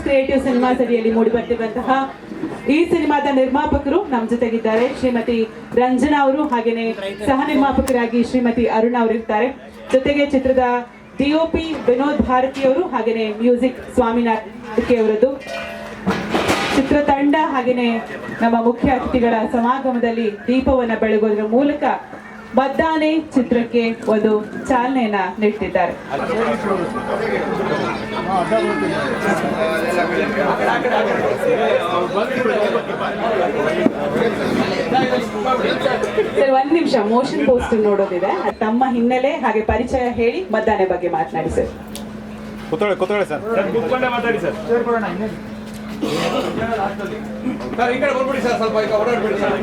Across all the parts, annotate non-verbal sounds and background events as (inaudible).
Creative cinema ಸರಿಯಲ್ಲಿ ಮೂಡಿ ಬರ್ತಿರುವಂತಹ ಈ ಸಿನಿಮಾದ ನಿರ್ಮಾಪಕರು ನಮ್ಮ ಜೊತೆಗಿದ್ದಾರೆ. ಶ್ರೀಮತಿ ರಂಜನಾ ಅವರು ಹಾಗೇನೆ ಸಹ ನಿರ್ಮಾಪಕರಾಗಿ ಶ್ರೀಮತಿ ಅರುಣ್ ಅವರು ಇರ್ತಾರೆ ಜೊತೆಗೆ ಚಿತ್ರದ ಡಿಒಪಿ ವಿನೋದ್ ಭಾರತಿ ಅವರು ಹಾಗೇನೆ ಮ್ಯೂಸಿಕ್ ಸ್ವಾಮಿನಾಥ್ ಅವರದ್ದು ಚಿತ್ರತಂಡ ಹಾಗೇನೆ ನಮ್ಮ ಮುಖ್ಯ ಅತಿಥಿಗಳ ಸಮಾಗಮದಲ್ಲಿ ದೀಪವನ್ನ ಬೆಳಗೋದ್ರ ಮೂಲಕ ಬದ್ದಾನೆ ಚಿತ್ರಕ್ಕೆ ಒಂದು ಚಾಲನೆಯನ್ನ ನೀಡ್ತಿದ್ದಾರೆ. ಸರ್ ಒಂದ್ ನಿಮಿಷ ಮೋಷನ್ ಪೋಸ್ಟ್ ನೋಡೋದಿದೆ. ತಮ್ಮ ಹಿನ್ನೆಲೆ ಹಾಗೆ ಪರಿಚಯ ಹೇಳಿ ಬದ್ದಾನೆ ಬಗ್ಗೆ ಮಾತನಾಡಿ ಸರ್. ಕೂತ್ಕೊಳ್ಳಿ ಕೂತ್ಕೊಳ್ಳಿ ಸರ್ ಕುತ್ಕೊಂಡೆ ಮಾತಾಡಿ ಸರ್. ಸರ್ ಈ ಕಡೆ ಬರ್ಬಿಡಿ ಸರ್ ಸ್ವಲ್ಪ ಈಗ ಓಡಾಡ್ಬಿಡಿ sir.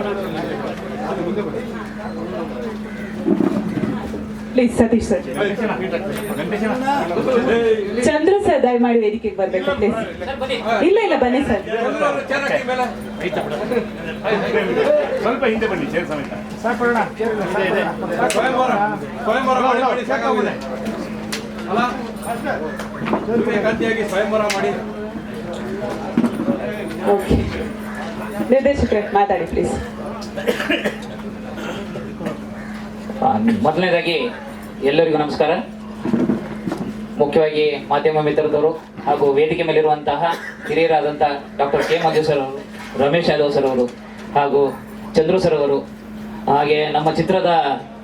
Please Satish sir Chandra sir ದಯಮಾಡಿ ವೇದಿಕೆಗೆ ಬರ್ಬೇಕು ಪ್ಲೀಸ್ ಇಲ್ಲ ಇಲ್ಲ ಬನ್ನಿ ಸರ್ ಸ್ವಲ್ಪ ಹಿಂದೆ ಬನ್ನಿ ಚೇರ್ ಸಮೇತ. ಸ್ವಯಂವರ ಮಾಡಿ ನಿರ್ದೇಶಕರೇ ಮಾತಾಡಿ ಪ್ಲೀಸ್ (coughs) ಮೊದಲನೇದಾಗಿ ಎಲ್ಲರಿಗೂ ನಮಸ್ಕಾರ. ಮುಖ್ಯವಾಗಿ ಮಾಧ್ಯಮ ಮಿತ್ರದವರು ಹಾಗೂ ವೇದಿಕೆ ಮೇಲಿರುವಂತಹ ಹಿರಿಯರಾದಂತಹ ಡಾಕ್ಟರ್ ಕೆ ಮಂಜು ಸರ್ ಅವರು, ರಮೇಶ್ ಯಾದವ್ ಸರ್ ಅವರು ಹಾಗೂ ಚಂದ್ರು ಸರ್ ಅವರು, ಹಾಗೆ ನಮ್ಮ ಚಿತ್ರದ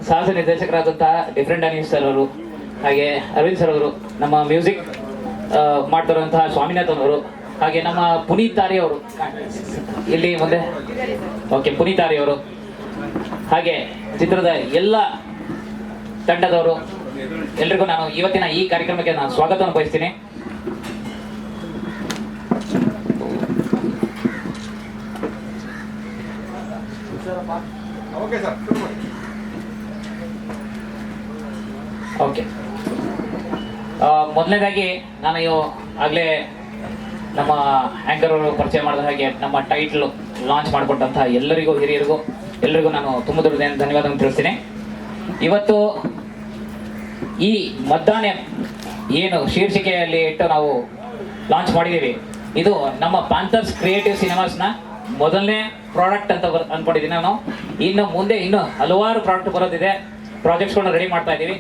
ಸಾಹಸ ನಿರ್ದೇಶಕರಾದಂತಹ ಡಿಫ್ರೆಂಟ್ ಅನಿಸ್ ಸರ್ ಅವರು, ಹಾಗೆ ಅರವಿಂದ್ ಸರ್ ಅವರು, ನಮ್ಮ ಮ್ಯೂಸಿಕ್ ಮಾಡ್ತಿರುವಂತಹ ಸ್ವಾಮಿನಾಥನ್ ಅವರು ಹಾಗೆ ನಮ್ಮ ಪುನೀತ್ ತಾರಿ ಅವರು. ಇಲ್ಲಿ ಮುಂದೆ. ಓಕೆ ಪುನೀತ್ ತಾರಿ ಅವರು. ಹಾಗೆ ಚಿತ್ರದ ಎಲ್ಲ ತಂಡದವರು ಎಲ್ರಿಗೂ ನಾನು ಇವತ್ತಿನ ಈ ಕಾರ್ಯಕ್ರಮಕ್ಕೆ ನಾನು ಸ್ವಾಗತವನ್ನು ಬಯಸ್ತೀನಿ. ಓಕೆ. ಮೊದಲನೇದಾಗಿ ನಾನು ಆಗಲೇ ನಮ್ಮ ಆಂಕರ್ ಅವರು ಪರಿಚಯ ಮಾಡಿದ ಹಾಗೆ ನಮ್ಮ ಟೈಟ್ಲು ಲಾಂಚ್ ಮಾಡಿಕೊಟ್ಟಂತಹ ಎಲ್ಲರಿಗೂ, ಹಿರಿಯರಿಗೂ, ಎಲ್ಲರಿಗೂ ನಾನು ತುಂಬ ದೊಡ್ಡ ಧನ್ಯವಾದವನ್ನು ತಿಳಿಸ್ತೀನಿ. ಇವತ್ತು ಈ ಮತದಾನ ಏನು ಶೀರ್ಷಿಕೆಯಲ್ಲಿ ಇಟ್ಟು ನಾವು ಲಾಂಚ್ ಮಾಡಿದ್ದೀವಿ. ಇದು ನಮ್ಮ ಪ್ಯಾಂಥರ್ಸ್ ಕ್ರಿಯೇಟಿವ್ ಸಿನಿಮಾಸ್ನ ಮೊದಲನೇ ಪ್ರಾಡಕ್ಟ್ ಅಂತ ಬರ್ ಅಂದ್ಕೊಂಡಿದ್ದೀನಿ ನಾನು. ಇನ್ನು ಮುಂದೆ ಇನ್ನು ಹಲವಾರು ಪ್ರಾಡಕ್ಟ್ ಬರೋದಿದೆ. ಪ್ರಾಜೆಕ್ಟ್ಸ್ಗಳನ್ನ ರೆಡಿ ಮಾಡ್ತಾ ಇದ್ದೀವಿ.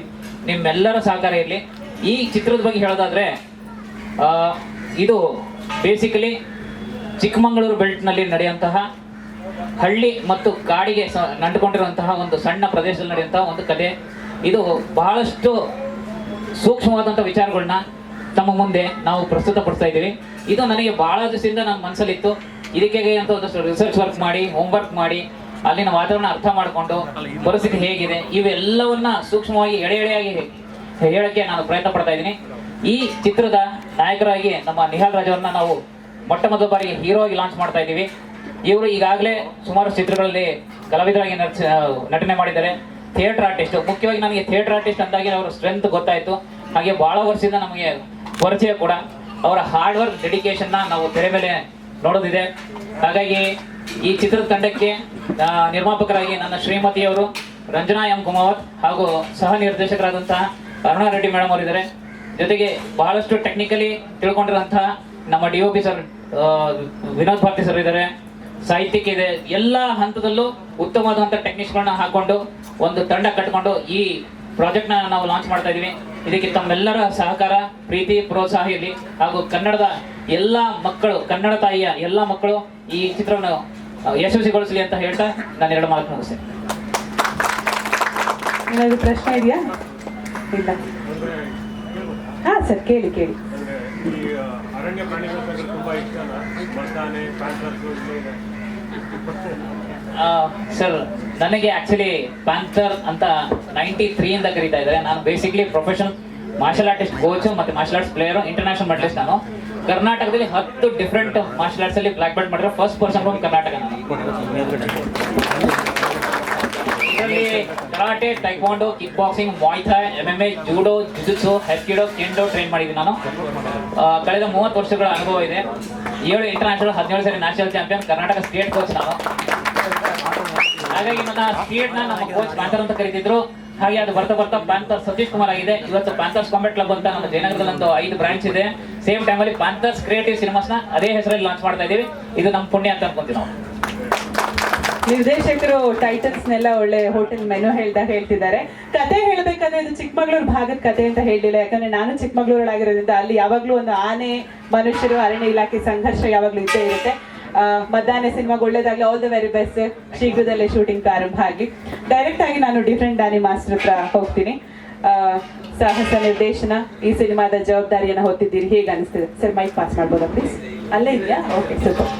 ನಿಮ್ಮೆಲ್ಲರ ಸಹಕಾರ ಇರಲಿ ಈ ಚಿತ್ರದ ಬಗ್ಗೆ ಹೇಳೋದಾದ್ರೆ ಇದು ಬೇಸಿಕಲಿ ಚಿಕ್ಕಮಗಳೂರು ಬೆಲ್ಟ್ನಲ್ಲಿ ನಡೆಯುವಂತಹ ಹಳ್ಳಿ ಮತ್ತು ಕಾಡಿಗೆ ಸ ನಂಟುಕೊಂಡಿರುವಂತಹ ಒಂದು ಸಣ್ಣ ಪ್ರದೇಶದಲ್ಲಿ ನಡೆಯುವಂತಹ ಒಂದು ಕಥೆ ಇದು ಬಹಳಷ್ಟು ಸೂಕ್ಷ್ಮವಾದಂಥ ವಿಚಾರಗಳನ್ನ ತಮ್ಮ ಮುಂದೆ ನಾವು ಪ್ರಸ್ತುತಪಡಿಸ್ತಾ ಇದ್ದೀವಿ. ಇದು ನನಗೆ ಬಹಳ ದಿವಸದಿಂದ ನನ್ನ ಮನಸ್ಸಲ್ಲಿತ್ತು ಇದಕ್ಕೆ ಅಂತ ಒಂದಷ್ಟು ರಿಸರ್ಚ್ ವರ್ಕ್ ಮಾಡಿ ಹೋಮ್ವರ್ಕ್ ಮಾಡಿ, ಅಲ್ಲಿನ ವಾತಾವರಣ ಅರ್ಥ ಮಾಡಿಕೊಂಡು ಪರಿಸ್ಥಿತಿ ಹೇಗಿದೆ. ಇವೆಲ್ಲವನ್ನ ಸೂಕ್ಷ್ಮವಾಗಿ ಎಡೆ ಎಡೆಯಾಗಿ ಹೇಳಕ್ಕೆ ನಾನು ಪ್ರಯತ್ನ ಪಡ್ತಾ ಇದ್ದೀನಿ. ಈ ಚಿತ್ರದ ನಾಯಕರಾಗಿ ನಮ್ಮ ನಿಹಾಲ್ ರಾಜ್ ನಾವು ಮೊಟ್ಟ ಮೊದಲ ಬಾರಿ ಹೀರೋ ಆಗಿ ಲಾಂಚ್ ಮಾಡ್ತಾ ಇದ್ದೀವಿ. ಇವರು ಈಗಾಗಲೇ ಸುಮಾರು ಚಿತ್ರಗಳಲ್ಲಿ ಕಲಾವಿದರಾಗಿ ನಟನೆ ಮಾಡಿದ್ದಾರೆ. Theatre artist. ಮುಖ್ಯವಾಗಿ ನನಗೆ ಥಿಯೇಟರ್ ಆರ್ಟಿಸ್ಟ್ ಅಂದಾಗೆ ಅವರ ಸ್ಟ್ರೆಂತ್ ಗೊತ್ತಾಯಿತು. ಹಾಗೆ ಬಹಳ ವರ್ಷದಿಂದ ನಮಗೆ ಪರಿಚಯ ಕೂಡ. ಅವರ ಹಾರ್ಡ್ ವರ್ಕ್ ಡೆಡಿಕೇಶನ್ನ ನಾವು ತೆರೆ ಮೇಲೆ ನೋಡೋದಿದೆ. ಹಾಗಾಗಿ ಈ ಚಿತ್ರದ ತಂಡಕ್ಕೆ ನಿರ್ಮಾಪಕರಾಗಿ ನನ್ನ ಶ್ರೀಮತಿಯವರು ರಂಜನಾ ಎಂ ಕುಮಾವತ್ ಹಾಗೂ ಸಹ ನಿರ್ದೇಶಕರಾದಂತಹ ಅರುಣಾ ರೆಡ್ಡಿ ಮೇಡಮ್ ಅವರಿದ್ದಾರೆ. ಜೊತೆಗೆ ಬಹಳಷ್ಟು ಟೆಕ್ನಿಕಲಿ ತಿಳ್ಕೊಂಡಿರುವಂತಹ ನಮ್ಮ D O P sir Vinod Bharati sir ಇದ್ದಾರೆ. ಸಾಹಿತ್ಯಕ್ಕೆ ಇದೆ. ಎಲ್ಲ ಹಂತದಲ್ಲೂ ಉತ್ತಮವಾದಂಥ ಟೆಕ್ನಿಕ್ಸ್ಗಳನ್ನ ಹಾಕೊಂಡು ಒಂದು ತಂಡ ಕಟ್ಕೊಂಡು ಈ ಪ್ರಾಜೆಕ್ಟ್ನ ನಾವು ಲಾಂಚ್ ಮಾಡ್ತಾ ಇದ್ದೀವಿ ಇದಕ್ಕೆ ತಮ್ಮೆಲ್ಲರ ಸಹಕಾರ, ಪ್ರೀತಿ, ಪ್ರೋತ್ಸಾಹ ಇರಲಿ. ಹಾಗೂ ಕನ್ನಡದ ಎಲ್ಲ ಮಕ್ಕಳು, ಕನ್ನಡ ತಾಯಿಯ ಎಲ್ಲ ಮಕ್ಕಳು ಈ ಚಿತ್ರವನ್ನು ಯಶಸ್ವಿಗೊಳಿಸಲಿ ಅಂತ ಹೇಳ್ತಾ ನಾನು ಎರಡು ಮಾತು ಮುಗಿಸ್ತೇನೆ. ಪ್ರಶ್ನೆ ಇದೆಯಾ? ಇಲ್ಲ. ಹಾ ಸರ್ ಕೇಳಿ ಕೇಳಿ. ಈ ಅರಣ್ಯ ಪ್ರಾಣಿಗಳ ಬಗ್ಗೆ ತುಂಬಾ ಇಷ್ಟನ ಮರ್ದಾನೆ ಪ್ಯಾಂಥರ್ಸ್ ಆ, ಸರ್ ನನಗೆ ಆಕ್ಚುಲಿ ಪ್ಯಾಂಥರ್ ಅಂತ ನೈಂಟಿ ತ್ರೀ ಇಂದ ಕರೀತಾ ಇದ್ದಾರೆ. ನಾನು basically professional martial artist coach ಮತ್ತೆ martial arts player international medalist ನಾನು. ಕರ್ನಾಟಕದಲ್ಲಿ ಹತ್ತು ಡಿಫ್ರೆಂಟ್ ಮಾರ್ಷಲ್ ಆರ್ಟ್ಸ್ ಅಲ್ಲಿ ಬ್ಲಾಕ್ ಬೆಲ್ಟ್ ಮಾಡಿರೋ ಫಸ್ಟ್ ಪರ್ಸನ್ ಫ್ರಮ್ ಕರ್ನಾಟಕ ನಾನು. ಇದರಲ್ಲಿ karate taekwondo kick boxing muay thai M M A judo jujutsu hapkido kendo train ಮಾಡಿದ್ದೀನಿ ನಾನು. ಕಳೆದ ಮೂವತ್ತು ವರ್ಷಗಳ ಅನುಭವ ಇದೆ. ಏಳು ಇಂಟರ್ನ್ಯಾಷನಲ್ ಹದಿನೇಳು ಸರಿ national champion Karnataka state coach ನಾನು. ಹಾಗಾಗಿ ನನ್ನ ಸ್ಟೇಟ್ ನಮ್ಮ ಕೋಚ್ ಪ್ಯಾಂಥರ್ ಅಂತ ಕರೀತಿದ್ರು. ಹಾಗೆ ಅದು ಬರ್ತಾ ಬರ್ತಾ ಪ್ಯಾಂಥರ್ ಸತೀಶ್ ಕುಮಾರ್ ಆಗಿದೆ. ಇವತ್ತು ಪ್ಯಾಂಥರ್ಸ್ ಕಾಂಬೆಟ್ ಕ್ಲಬ್ ಅಂತ ನಮ್ಮ ಜಯನಗರದಲ್ಲಿ ಒಂದು ಐದು ಬ್ರಾಂಚ್ ಇದೆ. ಸೇಮ್ ಟೈಮಲ್ಲಿ ಪ್ಯಾಂಥರ್ಸ್ ಕ್ರಿಯೇಟಿವ್ ಸಿನಿಮಾಸ್ನ ಅದೇ ಹೆಸರಲ್ಲಿ ಲಾಂಚ್ ಮಾಡ್ತಾ ಇದ್ದೀವಿ ಇದು ನಮ್ಮ ಪುಣ್ಯ ಅಂತ ಅನ್ಕೊಂತೀವಿ ನಾವು. ನಿರ್ದೇಶಕರು, ಟೈಟಲ್ಸ್ನೆಲ್ಲ ಒಳ್ಳೆ ಹೋಟೆಲ್ ಮೆನು ಹೇಳ್ತಾ ಹೇಳ್ತಿದ್ದಾರೆ. ಕತೆ ಹೇಳಬೇಕಾದ್ರೆ ಇದು ಚಿಕ್ಕಮಗಳೂರು ಭಾಗದ ಕತೆ ಅಂತ ಹೇಳಿಲ್ಲ. ಯಾಕಂದ್ರೆ ನಾನು ಚಿಕ್ಕಮಗಳೂರಲ್ಲಾಗಿರೋದ್ರಿಂದ ಅಲ್ಲಿ ಯಾವಾಗಲೂ ಒಂದು ಆನೆ, ಮನುಷ್ಯರು, ಅರಣ್ಯ ಇಲಾಖೆ ಸಂಘರ್ಷ ಯಾವಾಗಲೂ ಇದ್ದೇ ಇರುತ್ತೆ. ಮಧ್ಯಾಹ್ನ ಸಿನಿಮಾಗೆ ಒಳ್ಳೇದಾಗ್ಲಿ ಆಲ್ ದ ವೆರಿ ಬೆಸ್ಟ್ ಶೀಘ್ರದಲ್ಲೇ ಶೂಟಿಂಗ್ ಪ್ರಾರಂಭ ಆಗಲಿ. ಡೈರೆಕ್ಟ್ ಆಗಿ ನಾನು ಡಿಫ್ರೆಂಟ್ ಡ್ಯಾನಿ ಮಾಸ್ಟರ್ ಹತ್ರ ಹೋಗ್ತೀನಿ. ಸಾಹಸ ನಿರ್ದೇಶನ, ಈ ಸಿನಿಮಾದ ಜವಾಬ್ದಾರಿಯನ್ನು ಹೊತ್ತಿದ್ದೀರಿ. ಹೇಗೆ ಅನಿಸ್ತದೆ? ಸರ್ ಮೈಕ್ ಪಾಸ್ ಮಾಡ್ಬೋದಾ ಪ್ಲೀಸ್ ಅಲ್ಲೇ ಇದೆಯಾ ಓಕೆ ಸೂಪರ್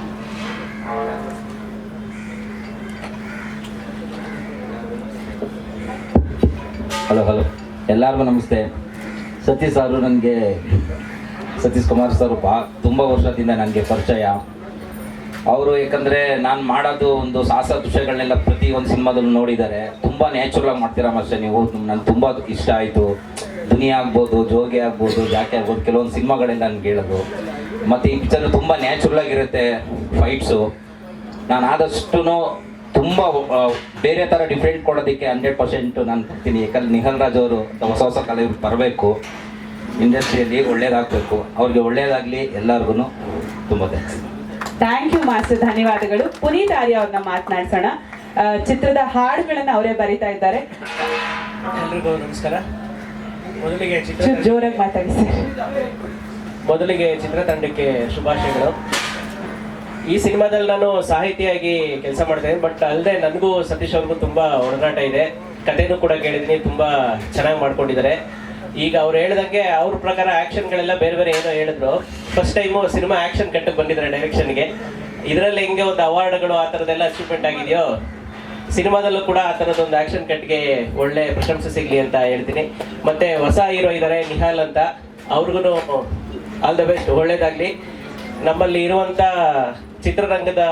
ಹಲೋ ಹಲೋ. ಎಲ್ಲರಿಗೂ ನಮಸ್ತೆ. ಸತೀಶ್ ಸಾರು ನನಗೆ, ಸತೀಶ್ ಕುಮಾರ್ ಸರ್ ಬಾ, ತುಂಬ ವರ್ಷದಿಂದ ನನಗೆ ಪರಿಚಯ. ಅವರು ಯಾಕಂದರೆ ನಾನು ಮಾಡೋದು ಒಂದು ಸಾಹಸ ದೃಶ್ಯಗಳನ್ನೆಲ್ಲ ಪ್ರತಿ ಒಂದು ಸಿನಿಮಾದಲ್ಲೂ ನೋಡಿದ್ದಾರೆ. ತುಂಬ ನ್ಯಾಚುರಲ್ ಆಗಿ ಮಾಡ್ತೀರಾ ಮಾಸ್ಟರ್ ನೀವು? ನನಗೆ ತುಂಬ ಇಷ್ಟ ಆಯಿತು. ದುನಿಯಾ ಆಗ್ಬೋದು, ಜೋಗಿ ಆಗ್ಬೋದು, ಜಾಕೆ ಆಗ್ಬೋದು, ಕೆಲವೊಂದು ಸಿನಿಮಾಗಳೆಲ್ಲ ನನಗೆ ಹೇಳೋದು. ಮತ್ತು ಈ ಪಿಕ್ಚರ್ ತುಂಬ ನ್ಯಾಚುರಲ್ ಆಗಿರುತ್ತೆ ಫೈಟ್ಸು ನಾನು ಆದಷ್ಟು ತುಂಬ ಬೇರೆ ಥರ ಡಿಫ್ರೆಂಟ್ ಕೊಡೋದಕ್ಕೆ ಹಂಡ್ರೆಡ್ ಪರ್ಸೆಂಟ್ ನಾನು ಬರ್ತೀನಿ. ಯಾಕಂದ್ರೆ ನಿಖಲ್ ರಾಜ್ ಅವರು ಹೊಸ ಹೊಸ ಕಲೆ ಬರಬೇಕು. ಇಂಡಸ್ಟ್ರಿಯಲ್ಲಿ ಒಳ್ಳೇದಾಗಬೇಕು. ಅವ್ರಿಗೆ ಒಳ್ಳೇದಾಗಲಿ ಎಲ್ಲರಿಗೂ ತುಂಬ ಥ್ಯಾಂಕ್ಸ್ ಥ್ಯಾಂಕ್ ಯು ಮಾಸ್ಟರ್ ಧನ್ಯವಾದಗಳು. ಪುನೀತ್ ಆರ್ಯ ಅವ್ರನ್ನ ಮಾತನಾಡ್ಸೋಣ. ಚಿತ್ರದ ಹಾಡುಗಳನ್ನ ಅವರೇ ಬರಿತಾ ಇದ್ದಾರೆ. ಎಲ್ರಿಗೂ ನಮಸ್ಕಾರ. ಮೊದಲಿಗೆ ಚಿತ್ರ ಜೋರಾಗಿ ಮಾತಾಡಿ ಸರ್ ಮೊದಲಿಗೆ ಚಿತ್ರತಂಡಕ್ಕೆ ಶುಭಾಶಯಗಳು. ಈ ಸಿನಿಮಾದಲ್ಲಿ ನಾನು ಸಾಹಿತಿಯಾಗಿ ಕೆಲಸ ಮಾಡ್ತೇನೆ ಬಟ್ ಅಲ್ಲದೆ ನನಗೂ ಸತೀಶ್ ಅವ್ರಿಗೂ ತುಂಬಾ ಒಡನಾಟ ಇದೆ. ಕಥೆನೂ ಕೂಡ ಕೇಳಿದ್ದೀನಿ, ತುಂಬಾ ಚೆನ್ನಾಗಿ ಮಾಡ್ಕೊಂಡಿದ್ದಾರೆ. ಈಗ ಅವ್ರು ಹೇಳ್ದಂಗೆ ಅವ್ರ ಪ್ರಕಾರ ಆ್ಯಕ್ಷನ್ಗಳೆಲ್ಲ ಬೇರೆ ಬೇರೆ ಏನೋ ಹೇಳಿದ್ರು. ಫಸ್ಟ್ ಟೈಮು ಸಿನಿಮಾ ಆಕ್ಷನ್ ಕಟ್ಟಕ್ಕೆ ಬಂದಿದ್ದಾರೆ ಡೈರೆಕ್ಷನ್ಗೆ. ಇದರಲ್ಲಿ ಹೆಂಗೆ ಒಂದು ಅವಾರ್ಡ್ಗಳು ಆ ಥರದ್ದೆಲ್ಲ ಅಚೀವ್ಮೆಂಟ್ ಆಗಿದೆಯೋ, ಸಿನಿಮಾದಲ್ಲೂ ಕೂಡ ಆ ಥರದ ಆ್ಯಕ್ಷನ್ ಕಟ್ಗೆ ಒಳ್ಳೆ ಪ್ರಶಂಸೆ ಸಿಗಲಿ ಅಂತ ಹೇಳ್ತೀನಿ. ಮತ್ತೆ ಹೊಸ ಹೀರೋ ಇದ್ದಾರೆ ನಿಹಾಲ್ ಅಂತ. ಅವ್ರಿಗೂ ಆಲ್ ದ ಬೆಸ್ಟ್ ಒಳ್ಳೇದಾಗಲಿ. ನಮ್ಮಲ್ಲಿ ಇರುವಂತ ಚಿತ್ರರಂಗದ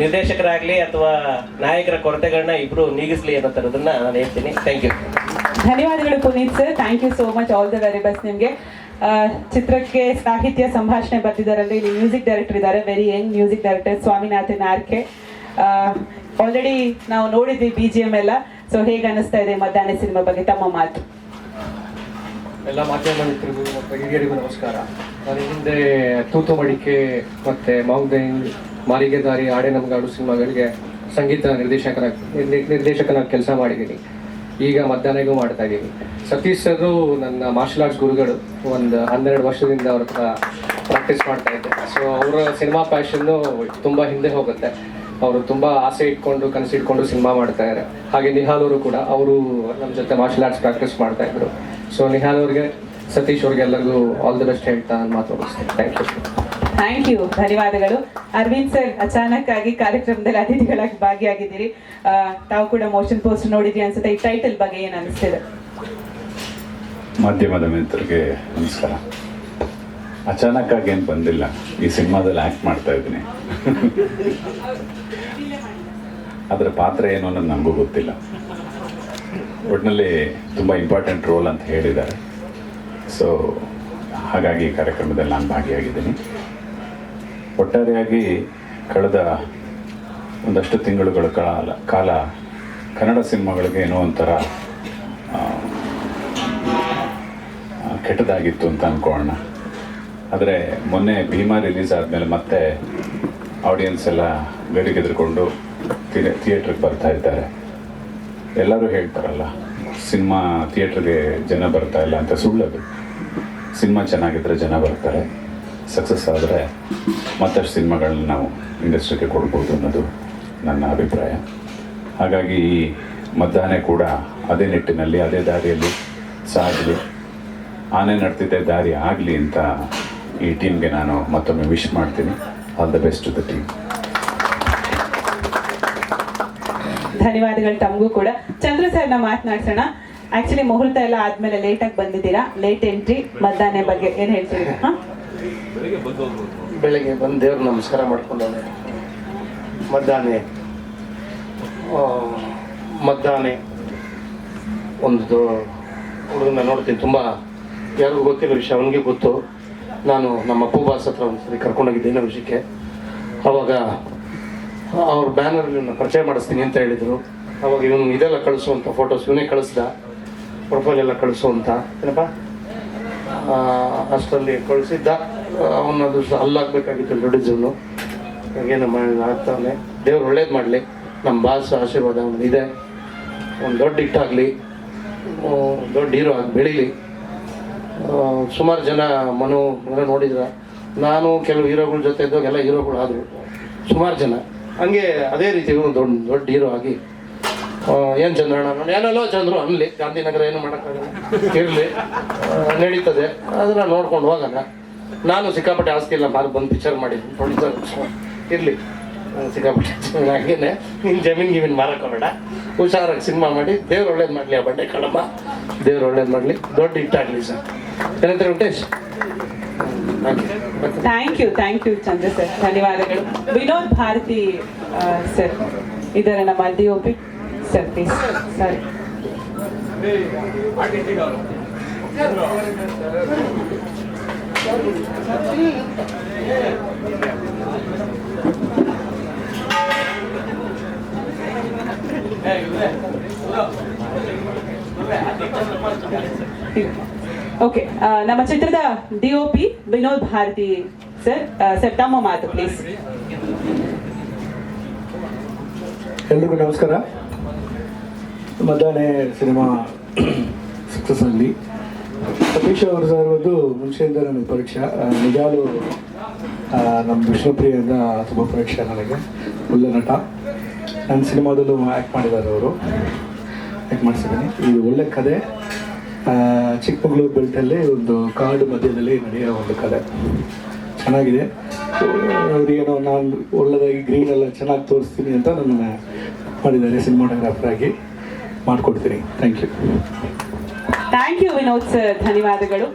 ನಿರ್ದೇಶಕರಾಗಲಿ ಅಥವಾ ನಾಯಕರ ಕೊರತೆಗಳನ್ನ ಇಬ್ರು ನೀಗಿಸ್ಲಿ ಅನ್ನೋ ನಾನು ಹೇಳ್ತೀನಿ. ಥ್ಯಾಂಕ್ ಯು ಧನ್ಯವಾದಗಳು Puneeth sir. Thank you so much all the very best ನಿಮಗೆ. ಚಿತ್ರಕ್ಕೆ ಸಾಹಿತ್ಯ ಸಂಭಾಷಣೆ ಬರ್ತಿದ್ದಾರಲ್ಲಿ ಇಲ್ಲಿ ಮ್ಯೂಸಿಕ್ ಡೈರೆಕ್ಟರ್ ಇದ್ದಾರೆ. Very young music director Swaminathan R K. Already ನಾವು ನೋಡಿದ್ವಿ ಬಿ ಜಿ ಎಂ ಎಲ್ಲ. ಸೊ ಹೇಗೆ ಅನಿಸ್ತಾ ಇದೆ ಮಧ್ಯಾಹ್ನ ಸಿನಿಮಾ ಬಗ್ಗೆ ತಮ್ಮ ಮಾತು. ಎಲ್ಲ ಮಾಧ್ಯಮ ಮಿತ್ರರಿಗೂ ಮತ್ತು ಹಿರಿಯರಿಗೂ ನಮಸ್ಕಾರ. ನಾನು ಹಿಂದೆ ತೂತು ಮಡಿಕೆ ಮತ್ತೆ ಮೌದೈನ್ ಮಾರಿಗೆ ದಾರಿ ಆಡೆ ನಮ್ಗಾಡು ಸಿನಿಮಾಗಳಿಗೆ ಸಂಗೀತ ನಿರ್ದೇಶಕನ ನಿರ್ದೇ- ನಿರ್ದೇಶಕನಾಗಿ ಕೆಲಸ ಮಾಡಿದ್ದೀನಿ. ಈಗ ಮಧ್ಯಾಹ್ನಗೂ ಮಾಡ್ತಾ ಇದ್ದೀನಿ. ಸತೀಶ್ ಸರ್ ನನ್ನ ಮಾರ್ಷಲ್ ಆರ್ಟ್ಸ್ ಗುರುಗಳು. ಒಂದು ಹನ್ನೆರಡು ವರ್ಷದಿಂದ ಅವ್ರ ಹತ್ರ ಪ್ರಾಕ್ಟೀಸ್ ಮಾಡ್ತಾ ಇದ್ದೆ. ಸೊ ಅವರ ಸಿನಿಮಾ ಪ್ಯಾಷನ್ನು ತುಂಬ ಹಿಂದೆ ಹೋಗುತ್ತೆ. ಅವರು ತುಂಬ ಆಸೆ ಇಟ್ಕೊಂಡು, ಕನಸಿಟ್ಕೊಂಡು ಸಿನಿಮಾ ಮಾಡ್ತಾ ಇದ್ದಾರೆ. ಹಾಗೆ ನಿಹಾಲ್ ಅವರು ಕೂಡ, ಅವರು ನಮ್ಮ ಜೊತೆ ಮಾರ್ಷಲ್ ಆರ್ಟ್ಸ್ ಪ್ರಾಕ್ಟೀಸ್ ಮಾಡ್ತಾ ಇದ್ರು. ಸೊ ನಿಹಾಲ್ ಅವ್ರಿಗೆ ಸತೀಶ್ ಅವ್ರಿಗೆ ಎಲ್ಲರಿಗೂ ಆಲ್ ದಿ ಬೆಸ್ಟ್ ಹೇಳ್ತಾ ನಾನು ಮಾತು ಮುಗಿಸ್ತೇನೆ. ಥ್ಯಾಂಕ್ ಯು ಥ್ಯಾಂಕ್ ಯು ಧನ್ಯವಾದಗಳು. ಅರವಿಂದ್ ಸರ್ ಅಚಾನಕ್ ಆಗಿ ಕಾರ್ಯಕ್ರಮದಲ್ಲಿ ಅತಿಥಿಗಳಾಗಿ ಭಾಗಿಯಾಗಿದ್ದೀರಿ. ತಾವು ಕೂಡ ಮೋಷನ್ ಪೋಸ್ಟ್ ನೋಡಿದ್ರಿ ಅನ್ಸುತ್ತೆ. ಈ ಟೈಟಲ್ ಬಗ್ಗೆ ಏನ್ ಅನಿಸ್ತಿದೆ? ಮಾಧ್ಯಮದ ಮಿತ್ರರಿಗೆ ನಮಸ್ಕಾರ. ಅಚಾನಕ್ ಆಗಿ ಏನು ಬಂದಿಲ್ಲ. ಈ ಸಿನಿಮಾದಲ್ಲಿ ಆ್ಯಕ್ಟ್ ಮಾಡ್ತಾ ಇದ್ದೀನಿ. (laughs) ಅದರ ಪಾತ್ರ ಏನು ಅನ್ನೋದು ನಮಗೂ ಗೊತ್ತಿಲ್ಲ. ಒಟ್ಟಿನಲ್ಲಿ ತುಂಬ ಇಂಪಾರ್ಟೆಂಟ್ ರೋಲ್ ಅಂತ ಹೇಳಿದ್ದಾರೆ. ಸೊ ಹಾಗಾಗಿ ಕಾರ್ಯಕ್ರಮದಲ್ಲಿ ನಾನು ಭಾಗಿಯಾಗಿದ್ದೀನಿ. ಒಟ್ಟಾರೆಯಾಗಿ ಕಳೆದ ಒಂದಷ್ಟು ತಿಂಗಳುಗಳ ಕಾಲ ಕಾಲ ಕನ್ನಡ ಸಿನಿಮಾಗಳಿಗೆ ಏನೋ ಒಂಥರ ಕೆಟ್ಟದಾಗಿತ್ತು ಅಂತ ಅಂದ್ಕೊಳ್ಳೋಣ ಆದರೆ ಮೊನ್ನೆ ಭೀಮಾ ರಿಲೀಸ್ ಆದಮೇಲೆ ಮತ್ತೆ ಆಡಿಯನ್ಸ್ ಎಲ್ಲ ಗಡಿಗೆದ್ಕೊಂಡು ಥಿಯೇಟ್ರಿಗೆ ಬರ್ತಾ ಇದ್ದಾರೆ. ಎಲ್ಲರೂ ಹೇಳ್ತಾರಲ್ಲ, ಸಿನಿಮಾ ಥಿಯೇಟ್ರಿಗೆ ಜನ ಬರ್ತಾ ಇಲ್ಲ ಅಂತ ಸುಳ್ಳದು. ಸಿನಿಮಾ ಚೆನ್ನಾಗಿದ್ದರೆ ಜನ ಬರ್ತಾರೆ, ಸಕ್ಸಸ್ ಆದರೆ ಮತ್ತಷ್ಟು ಸಿನಿಮಾಗಳನ್ನ ನಾವು ಇಂಡಸ್ಟ್ರಿಗೆ ಕೊಡ್ಬೋದು ಅನ್ನೋದು ನನ್ನ ಅಭಿಪ್ರಾಯ. ಹಾಗಾಗಿ ಈ ಮಧ್ಯಾಹ್ನ ಕೂಡ ಅದೇ ನಿಟ್ಟಿನಲ್ಲಿ, ಅದೇ ದಾರಿಯಲ್ಲಿ ಸಾಗಲಿ. ಆನೆ ನಡ್ತಿದ್ದೆ ದಾರಿ ಆಗಲಿ ಅಂತ ಈ ಟೀಮ್ಗೆ ನಾನು ಮತ್ತೊಮ್ಮೆ ವಿಶ್ ಮಾಡ್ತೀನಿ. All the best to the team ಧನ್ಯವಾದಗಳು ತಮಗೂ ಕೂಡ. ಚಂದ್ರ ಸರ್ನ ಮಾತನಾಡ್ಸೋಣ. ಆಕ್ಚುಲಿ ಮುಹೂರ್ತ ಎಲ್ಲ ಆದ್ಮೇಲೆ ಲೇಟ್ ಆಗಿ ಬಂದಿದ್ದೀರಾ? ಲೇಟ್ ಎಂಟ್ರಿ ಮಧ್ಯಾಹ್ನ ಬಗ್ಗೆ ಏನ್ ಹೇಳ್ತೀರಿ? ಹಾಂ? ಬೆಳಗ್ಗೆ ಬಂದು ದೇವ್ರ ನಮಸ್ಕಾರ ಮಾಡ್ಕೊಂಡೆ ಮಧ್ಯಾಹ್ನ ಮಧ್ಯಾಹ್ನ ಒಂದು ಹುಡುಗನ ನೋಡ್ತೀನಿ. ತುಂಬ ಯಾರಿಗೂ ಗೊತ್ತಿರೋ ವಿಷಯ, ಅವನಿಗೆ ಗೊತ್ತು. ನಾನು ನಮ್ಮ ಅಪ್ಪು ಬಾಸ್ ಹತ್ರ ಒಂದ್ಸರಿ ಕರ್ಕೊಂಡೋಗಿದ್ದೆ ಇನ್ನೋ ವಿಷಯಕ್ಕೆ. ಅವಾಗ ಅವ್ರ ಬ್ಯಾನರ್ ಪರಿಚಯ ಮಾಡಿಸ್ತೀನಿ ಅಂತ ಹೇಳಿದರು. ಅವಾಗ ಇವನು ಇದೆಲ್ಲ ಕಳಿಸುವಂಥ ಫೋಟೋಸ್ ಇವನೇ ಕಳಿಸ್ದ. ಪ್ರೊಫೈಲ್ ಎಲ್ಲ ಕಳಿಸುವಂತ. ಏನಪ್ಪ? ಆ, ಅಷ್ಟರಲ್ಲಿ ಕಳಿಸಿದ್ದ. ಅವನದು ಅಲ್ಲಾಗಬೇಕಾಗಿತ್ತು ದುಡಿಜನ್ನು ಏನು ಮಾಡಿ ಆಗ್ತಾನೆ ದೇವ್ರು ಒಳ್ಳೇದು ಮಾಡಲಿ. ನಮ್ಮ ಬಾಸ್ ಆಶೀರ್ವಾದ ಒಂದು ಇದೆ. ಒಂದು ದೊಡ್ಡ ಹಿಟ್ಟಾಗಲಿ. ದೊಡ್ಡ ಹೀರೋ ಆಗಿ ಬೆಳೀಲಿ. ಸುಮಾರು ಜನ ಮನು ಎಲ್ಲ ನೋಡಿದ್ರ. ನಾನು ಕೆಲವು ಹೀರೋಗಳ ಜೊತೆ ಇದ್ದಾಗ ಎಲ್ಲ ಹೀರೋಗಳು ಆದರು. ಸುಮಾರು ಜನ. ಹಂಗೆ ಅದೇ ರೀತಿ ಒಂದು ದೊಡ್ಡ ದೊಡ್ಡ ಹೀರೋ ಆಗಿ ಏನು ಚಂದ್ರಣ್ಣ? ನಾನು ಏನಲ್ಲೋ ಚಂದ್ರು ಅನ್ಲಿ. ಗಾಂಧಿನಗರ ಏನು ಮಾಡೋಕ್ಕಾಗಲ್ಲ. ಇರಲಿ. ನಡೀತದೆ. ಅದನ್ನ ನೋಡ್ಕೊಂಡು ಹೋಗೋಣ ನಾನು ಸಿಕ್ಕಾಪಟ್ಟೆ ಆಸ್ತಿ ಇಲ್ಲ. ಮಾರು ಬಂದು ಪಿಕ್ಚರ್ ಮಾಡಿ. ಪ್ರೊಡ್ಯೂಸರ್ ಇರಲಿ. ಸಿಕ್ಕಾಪಟ್ಟೆ ಹಾಗೇನೆ. ನಿನ್ನ ಜಮೀನ್ ಗಿಮೀನ್ ಮಾರಕ್ಕೆ ಬೇಡ ಹುಷಾರಾಗಿ ಸಿನಿಮಾ ಮಾಡಿ. ದೇವ್ರು ಒಳ್ಳೇದು ಮಾಡಲಿ ಆ ಬಂಡೆ ಕಡಮ ದೇವ್ರು ಒಳ್ಳೇದು ಮಾಡಲಿ. ದೊಡ್ಡ ಹಿಟ್ಟಾಗಲಿ ಸರ್. ಏನಂತಾರೆ Venkatesh? Thank you thank you Chandra sir ಧನ್ಯವಾದಗಳು. ವಿನೋದ್ ಭಾರತಿ ಸರ್ ಇದ್ದಾರೆ ನಮ್ಮ D O P sir please ಸರಿ ಓಕೆ ನಮ್ಮ ಚಿತ್ರದ D O P Vinod Bharati sir sir ತಮ್ಮ ಮಾತು ಪ್ಲೀಸ್ ಎಲ್ರಿಗೂ ನಮಸ್ಕಾರ. ಮಧ್ಯಾಹ್ನ ಸಿನಿಮಾ ಸಕ್ಸಸ್ ಆಗಲಿ ಸತೀಶ್ ಅವರು ಸರ್ ಒಂದು ಮುಂಚೆಯಿಂದ ನನಗೆ ಪರೀಕ್ಷೆ. ನಿಜಾಲು ನಮ್ಮ ವಿಷ್ಣುಪ್ರಿಯಿಂದ ತುಂಬ ಪರೀಕ್ಷೆ ನನಗೆ. ಒಳ್ಳೆ ನಟ. ನನ್ನ ಸಿನಿಮಾದಲ್ಲೂ ಆ್ಯಕ್ಟ್ ಮಾಡಿದ್ದಾರೆ ಅವರು. ಆ್ಯಕ್ಟ್ ಮಾಡಿಸಿದ್ದೀನಿ. ಇದು ಒಳ್ಳೆ ಆ, ಚಿಕ್ಕಮಗಳೂರು ಬೆಲ್ಟಲ್ಲಿ ಒಂದು ಕಾಡು ಮಧ್ಯದಲ್ಲಿ ನಡೆಯೋ ಒಂದು ಕಡೆ ಚೆನ್ನಾಗಿದೆ. ಏನೋ ನಾನು ಒಳ್ಳೆದಾಗಿ ಗ್ರೀನ್ ಎಲ್ಲ ಚೆನ್ನಾಗಿ ತೋರಿಸ್ತೀನಿ ಅಂತ ನನ್ನ ಮಾಡಿದ್ದಾರೆ ಸಿನಿಮಾಟೋಗ್ರಾಫರ್ ಆಗಿ ಮಾಡಿಕೊಡ್ತೀನಿ. Thank you thank you Vinod sir ಧನ್ಯವಾದಗಳು.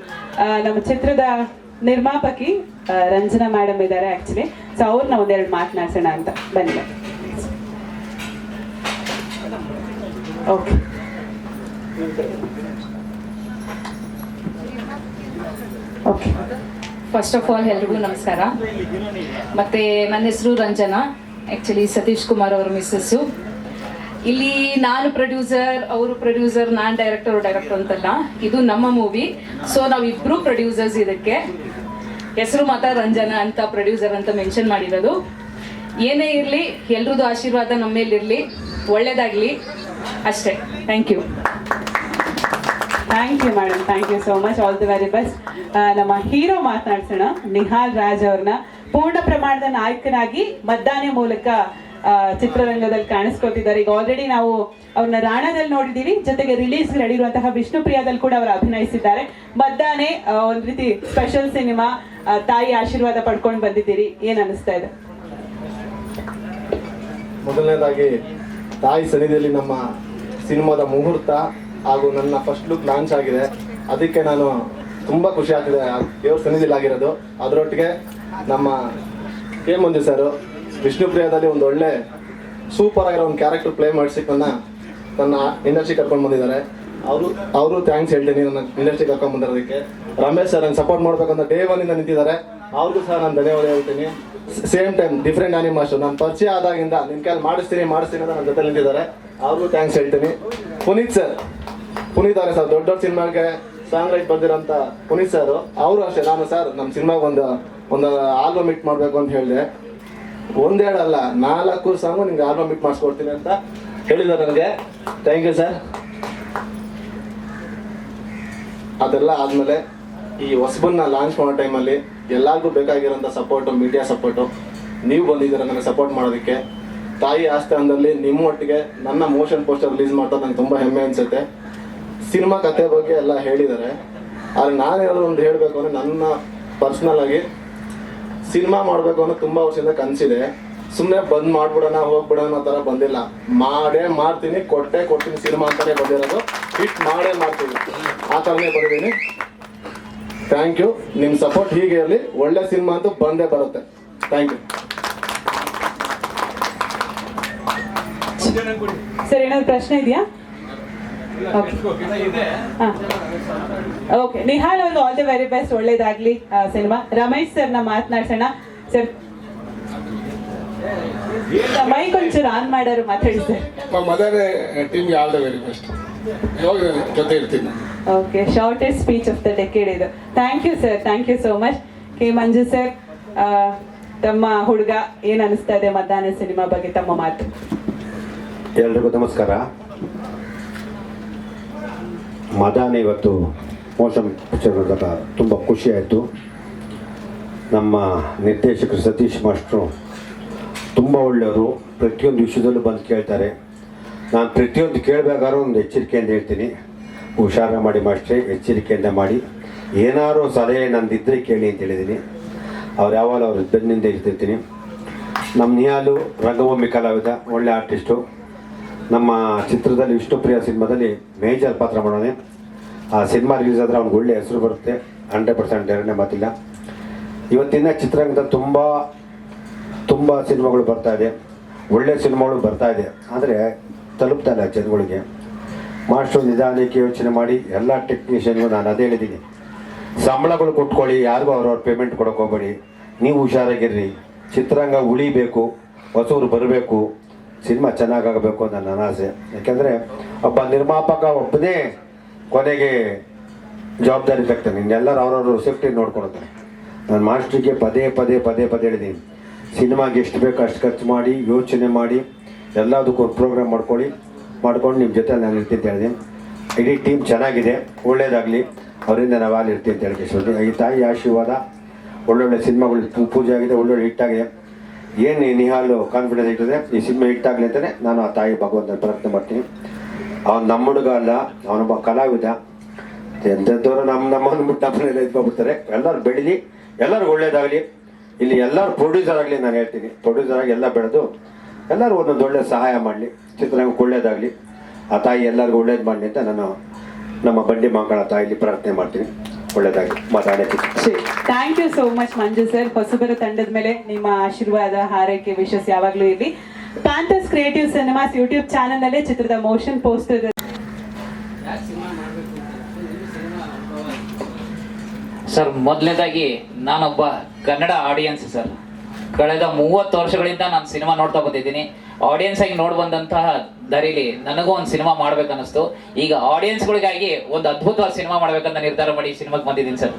ನಮ್ಮ ಚಿತ್ರದ ನಿರ್ಮಾಪಕಿ ರಂಜನಾ ಮೇಡಮ್ ಇದ್ದಾರೆ ಆ್ಯಕ್ಚುಲಿ ಸೊ ಅವ್ರನ್ನ ಒಂದೆರಡು ಮಾತನಾಡ್ಸೋಣ ಅಂತ. ಬನ್ನಿ. Okay okay first of all ಎಲ್ರಿಗೂ ನಮಸ್ಕಾರ. ಮತ್ತೆ ನನ್ನ ಹೆಸರು ರಂಜನಾ. ಆ್ಯಕ್ಚುಲಿ ಸತೀಶ್ ಕುಮಾರ್ ಅವರ ಮಿಸ್ಸಸ್ಸು ಇಲ್ಲಿ ನಾನು ಪ್ರೊಡ್ಯೂಸರ್ ಅವರು ಪ್ರೊಡ್ಯೂಸರ್ ನಾನು ಡೈರೆಕ್ಟರ್ ಡೈರೆಕ್ಟರ್ ಅಂತಲ್ಲ. ಇದು ನಮ್ಮ ಮೂವಿ ಸೊ ನಾವಿಬ್ರು ಪ್ರೊಡ್ಯೂಸರ್ಸ್ ಇದಕ್ಕೆ. ಹೆಸರು ಮಾತ್ರ ರಂಜನಾ ಅಂತ ಪ್ರೊಡ್ಯೂಸರ್ ಅಂತ ಮೆನ್ಷನ್ ಮಾಡಿರೋದು. ಏನೇ ಇರಲಿ, ಎಲ್ರದ್ದು ಆಶೀರ್ವಾದ ನಮ್ಮ ಮೇಲಿರಲಿ ಒಳ್ಳೇದಾಗಲಿ. ಅಷ್ಟೇ. Thank you thank you madam thank you so much all the very best ನಮ್ಮ ಹೀರೋ ಮಾತನಾಡ್ಸೋಣ. ನಿಹಾಲ್ ರಾಜ್ ಅವ್ರನ್ನ ಪೂರ್ಣ ಪ್ರಮಾಣದ ನಾಯಕನಾಗಿ ಮದ್ದಾನೆ ಮೂಲಕ ಚಿತ್ರರಂಗದಲ್ಲಿ ಕಾಣಿಸ್ಕೊತಿದ್ದಾರೆ ಈಗ ಆಲ್ರೆಡಿ ನಾವು ಅವ್ರನ್ನ ರಾಣದಲ್ಲಿ ನೋಡಿದ್ದೀವಿ. ಜೊತೆಗೆ ರಿಲೀಸ್ ನಡೆಯುವಂತಹ ವಿಷ್ಣು ವಿಷ್ಣುಪ್ರಿಯಾದಲ್ಲಿ ಕೂಡ ಅವರು ಅಭಿನಯಿಸಿದ್ದಾರೆ. ಮದ್ದಾನೆ ಒಂದ್ ರೀತಿ ಸ್ಪೆಷಲ್ ಸಿನಿಮಾ ತಾಯಿ ಆಶೀರ್ವಾದ ಪಡ್ಕೊಂಡು ಬಂದಿದ್ದೀರಿ. ಏನ್ ಅನಿಸ್ತಾ ಇದೆ? ಮೊದಲನೇದಾಗಿ, ತಾಯಿ ಸನ್ನಿಧಿಯಲ್ಲಿ ನಮ್ಮ ಸಿನಿಮಾದ ಮುಹೂರ್ತ ಹಾಗೂ ನನ್ನ ಫಸ್ಟ್ ಲುಕ್ ಲಾಂಚ್ ಆಗಿದೆ. ಅದಕ್ಕೆ ನಾನು ತುಂಬ ಖುಷಿ ಆಗ್ತಿದೆ. ದೇವ್ರ ಸನ್ನಿಧಿಲ್ ಆಗಿರೋದು ಅದರೊಟ್ಟಿಗೆ ನಮ್ಮ ಕೆ ಮಂಜು ಸರ್ ವಿಷ್ಣುಪ್ರಿಯದಲ್ಲಿ ಒಂದು ಒಳ್ಳೆ ಸೂಪರ್ ಆಗಿರೋ ಒಂದು ಕ್ಯಾರೆಕ್ಟರ್ ಪ್ಲೇ ಮಾಡಿಸಿ ನನ್ನ ನನ್ನ ಇಂಡಸ್ಟ್ರಿ ಕರ್ಕೊಂಡು ಬಂದಿದ್ದಾರೆ. ಅವರು ಅವರು ಥ್ಯಾಂಕ್ಸ್ ಹೇಳ್ತೀನಿ ನನ್ನ ಇಂಡಸ್ಟ್ರಿ ಕರ್ಕೊಂಡು ಬಂದಿರೋದಕ್ಕೆ. ರಮೇಶ್ ಸರ್ ನಾನು ಸಪೋರ್ಟ್ ಮಾಡ್ಬೇಕಂತ ಡೇ ಒನ್ನಿಂದ ನಿಂತಿದ್ದಾರೆ. ಅವ್ರಿಗೂ ಸಹ ನಾನು ಧನ್ಯವಾದ ಹೇಳ್ತೀನಿ. ಸೇಮ್ ಟೈಮ್ ಡಿಫ್ರೆಂಟ್ ಆನಿಮಾಸ್ಟರ್ ನಾನು ಪರಿಚಯ ಆದಾಗಿಂದ ನಿನ್ ಕೈಲಿ ಮಾಡಿಸ್ತೀನಿ ಮಾಡಿಸ್ತೀನಿ ಅಂತ ನನ್ನ ಜೊತೆ ನಿಂತಿದ್ದಾರೆ. ಅವ್ರಿಗೂ ಥ್ಯಾಂಕ್ಸ್ ಹೇಳ್ತೀನಿ. ಪುನೀತ್ ಸರ್ ಪುನೀತ್ ಅವರೇ ಸರ್ ದೊಡ್ಡ ದೊಡ್ಡ ಸಿನಿಮಾಗೆ ಸಾಂಗ್ ರೈಟ್ ಬಂದಿರೋಂಥ ಪುನೀತ್ ಸರ್, ಅವರು ಅಷ್ಟೇ, ನಾನು ಸರ್ ನಮ್ಮ ಸಿನಿಮಾಗೆ ಒಂದು ಒಂದು ಆಲ್ಬಮ್ ಇಟ್ ಮಾಡಬೇಕು ಅಂತ ಹೇಳಿದೆ. ಒಂದೆರಡಲ್ಲ, ನಾಲ್ಕು ಸಾಂಗು ನಿಮ್ಗೆ ಆಲ್ಬಮ್ ಇಟ್ ಮಾಡಿಸ್ಕೊಡ್ತೀನಿ ಅಂತ ಹೇಳಿದ್ದಾರೆ ನನಗೆ. ಥ್ಯಾಂಕ್ ಯು ಸರ್ ಅದೆಲ್ಲ ಆದಮೇಲೆ ಈ ಹೊಸಬನ್ನ ಲಾಂಚ್ ಮಾಡೋ ಟೈಮಲ್ಲಿ ಎಲ್ಲರಿಗೂ ಬೇಕಾಗಿರೋಂಥ ಸಪೋರ್ಟು ಮೀಡಿಯಾ ಸಪೋರ್ಟು ನೀವು ಬಂದಿದ್ದೀರ ನನಗೆ ಸಪೋರ್ಟ್ ಮಾಡೋದಕ್ಕೆ. ತಾಯಿ ಆಸ್ಥಾನದಲ್ಲಿ ನಿಮ್ಮ ಒಟ್ಟಿಗೆ ನನ್ನ ಮೋಷನ್ ಪೋಸ್ಟರ್ ರಿಲೀಸ್ ಮಾಡ್ತಾ ನಂಗೆ ತುಂಬ ಹೆಮ್ಮೆ ಅನಿಸುತ್ತೆ. ಸಿನಿಮಾ ಕತೆ ಬಗ್ಗೆ ಎಲ್ಲ ಹೇಳಿದ್ದಾರೆ. ಆದರೆ ಹೇಳೋದು ಒಂದು ಹೇಳಬೇಕು ಅಂದರೆ ನನ್ನ ಪರ್ಸ್ನಲ್ ಆಗಿ ಸಿನಿಮಾ ಮಾಡಬೇಕು ಅನ್ನೋ ತುಂಬ ವರ್ಷದಿಂದ ಕನಸಿದೆ. ಸುಮ್ಮನೆ ಬಂದ್ ಮಾಡ್ಬಿಡೋಣ, ಹೋಗ್ಬಿಡೋಣ ಆ ಥರ ಬಂದಿಲ್ಲ. ಮಾಡೇ ಮಾಡ್ತೀನಿ, ಕೊಟ್ಟೆ ಕೊಡ್ತೀನಿ ಸಿನಿಮಾ ಅಂತಲೇ ಬಂದಿರೋದು. ಹಿಟ್ ಮಾಡೇ ಮಾಡ್ತೀನಿ. ಆ ಥರನೇ ಬಂದಿದ್ದೀನಿ. ಥ್ಯಾಂಕ್ ಯು ನಿಮ್ಮ ಸಪೋರ್ಟ್ ಹೀಗೆ ಇರಲಿ. ಒಳ್ಳೆ ಸಿನಿಮಾ ಅಂತೂ ಬಂದೇ ಬರುತ್ತೆ. ಥ್ಯಾಂಕ್ ಯು ಸರ್, ಏನಾದ್ರು ಪ್ರಶ್ನೆ ಇದೆಯಾ? ಓಕೆ ನಿಹಾಲ್ ಒಂದು ಆಲ್ ದಿ ವೆರಿ ಬೆಸ್ಟ್ ಒಳ್ಳೇದಾಗ್ಲಿ ಸಿನಿಮಾ. ರಮೇಶ್ ಸರ್ನ ಮಾತನಾಡ್ಸೋಣ. ಸರ್ ಮೈಕ್ ಒಂಚೂರು ಆನ್ ಮಾಡೋರು ಮಾತಾಡಿ ಸರ್. ಮದರ್ ಟೀಮ್ಗೆ ಆಲ್ ದ ವೆರಿ ಬೆಸ್ಟ್ ಯಾವಾಗ ಜೊತೆ ಇರ್ತೀನಿ. Okay shortest speech of the decade ಇದು. Thank you sir thank you so much K Manju sir ತಮ್ಮ ಹುಡುಗ ಏನ್ ಅನಿಸ್ತಾ ಇದೆ ಮಧ್ಯಾಹ್ನ ಸಿನಿಮಾ ಬಗ್ಗೆ ತಮ್ಮ ಮಾತು? ಎಲ್ರಿಗೂ ನಮಸ್ಕಾರ. ಮದಾನ ಇವತ್ತು ಮೋಷನ್ ಪಿಕ್ಚರ್ ನೋಡಿದಾಗ ತುಂಬ ಖುಷಿ ಆಯಿತು ನಮ್ಮ ನಿರ್ದೇಶಕರು ಸತೀಶ್ ಮಾಸ್ಟ್ರು ತುಂಬ ಒಳ್ಳೆಯವರು. ಪ್ರತಿಯೊಂದು ವಿಷಯದಲ್ಲೂ ಬಂದು ಕೇಳ್ತಾರೆ. ನಾನು ಪ್ರತಿಯೊಂದು ಕೇಳಬೇಕಾದ್ರೂ ಒಂದು ಎಚ್ಚರಿಕೆಯಿಂದ ಹೇಳ್ತೀನಿ. ಹುಷಾರ ಮಾಡಿ ಮಾಸ್ಟ್ರೆ, ಎಚ್ಚರಿಕೆಯಿಂದ ಮಾಡಿ. ಏನಾದ್ರು ಸಲಹೆ ನಂದಿದ್ದರೆ ಕೇಳಿ ಅಂತ ಹೇಳಿದ್ದೀನಿ. ಅವ್ರು ಯಾವಾಗ ಅವ್ರ ಬೆನ್ನಿಂದ ಇರ್ತಿರ್ತೀನಿ. ನಮ್ಮ ನಿಹಾಲು ರಂಗಭೂಮಿ ಕಲಾವಿದ, ಒಳ್ಳೆ ಆರ್ಟಿಸ್ಟು ನಮ್ಮ ಚಿತ್ರದಲ್ಲಿ ವಿಷ್ಣುಪ್ರಿಯ ಸಿನಿಮಾದಲ್ಲಿ ಮೇಜರ್ ಪಾತ್ರ ಮಾಡೋನೆ. ಆ ಸಿನಿಮಾ ರಿಲೀಸ್ ಆದರೆ ಅವ್ನಿಗೆ ಒಳ್ಳೆ ಹೆಸರು ಬರುತ್ತೆ. ಹಂಡ್ರೆಡ್ ಪರ್ಸೆಂಟ್ ಎರಡನೇ ಮಾತಿಲ್ಲ. ಇವತ್ತಿನ ಚಿತ್ರರಂಗದ ತುಂಬ ತುಂಬ ಸಿನಿಮಾಗಳು ಬರ್ತಾ ಇದೆ. ಒಳ್ಳೆ ಸಿನಿಮಾಗಳು ಬರ್ತಾ ಇದೆ. ಆದರೆ ತಲುಪ್ತಾ ಇಲ್ಲ ಜನಗಳಿಗೆ. ಮಾಸ್ಟ್ರು ನಿಧಾನಕ್ಕೆ ಯೋಚನೆ ಮಾಡಿ ಎಲ್ಲ ಟೆಕ್ನಿಷಿಯನ್ಗೂ ನಾನು ಅದೇ ಹೇಳಿದ್ದೀನಿ. ಸಂಬಳಗಳು ಕೊಟ್ಕೊಳ್ಳಿ, ಯಾರಿಗೂ ಅವ್ರವ್ರ ಪೇಮೆಂಟ್ ಕೊಡೋಕೆ ಹೋಗ್ಬೇಡಿ. ನೀವು ಹುಷಾರಾಗಿರ್ರಿ. ಚಿತ್ರರಂಗ ಉಳಿಬೇಕು ಹೊಸವ್ರು ಬರಬೇಕು. ಸಿನಿಮಾ ಚೆನ್ನಾಗಾಗಬೇಕು ಅಂತ ನನ್ನ ಆಸೆ. ಯಾಕೆಂದರೆ ಒಬ್ಬ ನಿರ್ಮಾಪಕ ಒಬ್ಬನೇ ಕೊನೆಗೆ ಜವಾಬ್ದಾರಿ ತಗ್ತಾನೆ. ಇನ್ನೆಲ್ಲರೂ ಅವ್ರವ್ರ ಸೇಫ್ಟಿ ನೋಡ್ಕೊಳ್ತಾರೆ. ನಾನು ಮಾಸ್ಟ್ರಿಗೆ ಪದೇ ಪದೇ ಪದೇ ಪದೇ ಹೇಳಿದ್ದೀನಿ. ಸಿನಿಮಾಗೆ ಎಷ್ಟು ಬೇಕು ಅಷ್ಟು ಖರ್ಚು ಮಾಡಿ, ಯೋಚನೆ ಮಾಡಿ, ಎಲ್ಲದಕ್ಕೂ ಒಂದು ಪ್ರೋಗ್ರಾಮ್ ಮಾಡ್ಕೊಳ್ಳಿ. ಮಾಡ್ಕೊಂಡು ನಿಮ್ಮ ಜೊತೆ ನಾನು ಇರ್ತೀನಿ ಅಂತ ಹೇಳಿದೆ ಇಡೀ ಟೀಮ್ ಚೆನ್ನಾಗಿದೆ. ಒಳ್ಳೇದಾಗಲಿ. ಅವರಿಂದ ನಾವು ಅಲ್ಲಿ ಇರ್ತೀವಿ ಅಂತ ಹೇಳಿ. ಈ ತಾಯಿ ಆಶೀರ್ವಾದ, ಒಳ್ಳೊಳ್ಳೆ ಸಿನಿಮಾಗಳು ಪೂಜೆ ಆಗಿದೆ, ಒಳ್ಳೊಳ್ಳೆ ಹಿಟ್ಟಾಗಿದೆ ಏನು ನಿಹಾಲು ಕಾನ್ಫಿಡೆನ್ಸ್ ಇಟ್ಟಿದ್ರೆ, ಈ ಸಿನಿಮಾ ಹಿಟ್ಟಾಗಲಿ ಅಂತಲೇ ನಾನು ಆ ತಾಯಿ ಭಗವಂತನ ಪ್ರಾರ್ಥನೆ ಮಾಡ್ತೀನಿ. ಅವನು ನಮ್ಮ ಹುಡುಗ ಅಲ್ಲ ಅವನೊಬ್ಬ ಕಲಾವಿದ. ಎಂಥದ್ದವರು ನಮ್ಮ ನಮ್ಮನ್ನು ಬಿಟ್ಟು ಎಲ್ಲ ಇದ್ಕೊಂಡ್ಬಿಡ್ತಾರೆ. ಎಲ್ಲರೂ ಬೆಳೀಲಿ ಎಲ್ಲರೂ ಒಳ್ಳೇದಾಗಲಿ. ಇಲ್ಲಿ ಎಲ್ಲರೂ ಪ್ರೊಡ್ಯೂಸರ್ ಆಗಲಿ ನಾನು ಹೇಳ್ತೀನಿ. ಪ್ರೊಡ್ಯೂಸರ್ ಆಗಿ ಎಲ್ಲ ಬೆಳೆದು ಎಲ್ಲರೂ ಒಂದೊಂದು ಒಳ್ಳೆ ಸಹಾಯ ಮಾಡಲಿ. ಚಿತ್ರರಂಗಕ್ಕೆ ಒಳ್ಳೇದಾಗಲಿ. ಆ ತಾಯಿ ಎಲ್ಲರಿಗೂ ಒಳ್ಳೇದು ಮಾಡಲಿ ಅಂತ ನಾನು ನಮ್ಮ ಬಂಡಿ ಮಕ್ಕಳ ತಾಯಿಲಿ ಪ್ರಾರ್ಥನೆ ಮಾಡ್ತೀನಿ. ಒಳ್ಳೇದಾಗಲಿ ಮಾತಾಡೋಕ್ಕೆ thank you so much Manju sir ಹೊಸಬರ ತಂಡದ ಮೇಲೆ ನಿಮ್ಮ ಆಶೀರ್ವಾದ ಹಾರೈಕೆ ವಿಶಸ್ ಯಾವಾಗಲೂ ಇರಲಿ. Panthers creative cinemas YouTube channel ನಲ್ಲೇ ಚಿತ್ರದ ಮೋಷನ್ ಪೋಸ್ಟರ್ ಸರ್ ಮೊದಲನೇದಾಗಿ ನಾನೊಬ್ಬ ಕನ್ನಡ ಆಡಿಯನ್ಸ್ ಸರ್. ಕಳೆದ ಮೂವತ್ತು ವರ್ಷಗಳಿಂದ ನಾನು ಸಿನಿಮಾ ನೋಡ್ತಾ ಬಂದಿದ್ದೀನಿ. ಆಡಿಯನ್ಸ್ ಆಗಿ ನೋಡ್ ಬಂದಂತಹ ದಾರಿಲಿ ನನಗೂ ಒಂದು ಸಿನಿಮಾ ಮಾಡ್ಬೇಕನ್ನಿಸ್ತು. ಈಗ ಆಡಿಯನ್ಸ್ಗಳಿಗಾಗಿ ಒಂದು ಅದ್ಭುತವಾದ ಸಿನಿಮಾ ಮಾಡ್ಬೇಕಂತ ನಿರ್ಧಾರ ಮಾಡಿ ಸಿನಿಮಾಗೆ ಬಂದಿದ್ದೀನಿ ಸರ್.